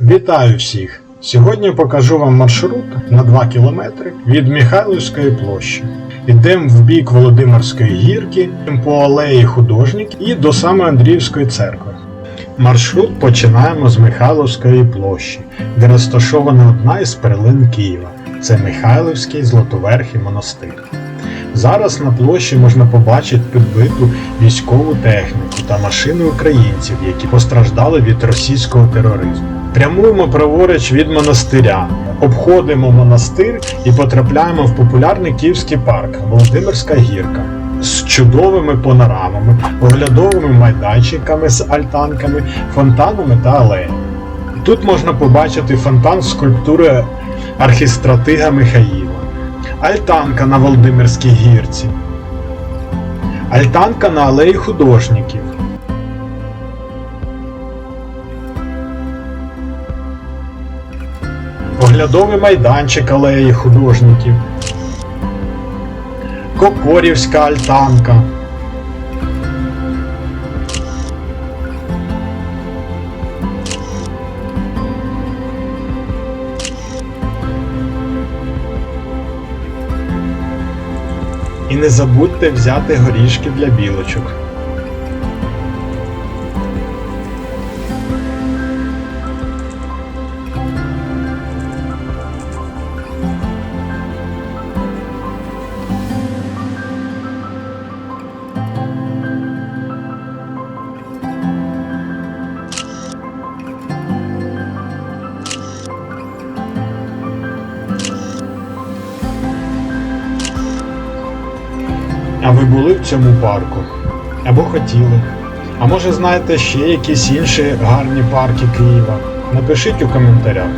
Вітаю всіх! Сьогодні покажу вам маршрут на 2 км від Михайлівської площі. Йдемо в бік Володимирської гірки, по алеї художників і до самої Андріївської церкви. Маршрут починаємо з Михайловської площі, де розташована одна із перлин Києва. Це Михайлівський Златоверхий монастир. Зараз на площі можна побачити підбиту військову техніку та машини українців, які постраждали від російського тероризму. Прямуємо праворуч від монастиря, обходимо монастир і потрапляємо в популярний київський парк Володимирська гірка з чудовими панорамами, оглядовими майданчиками з альтанками, фонтанами та алеями. Тут можна побачити фонтан скульптури архістратига Михаїла, альтанка на Володимирській гірці, альтанка на алеї художників. Оглядовий майданчик алеї художників, Кокорівська альтанка. І не забудьте взяти горішки для білочок. А ви були в цьому парку? Або хотіли? А може знаєте ще якісь інші гарні парки Києва? Напишіть у коментарях.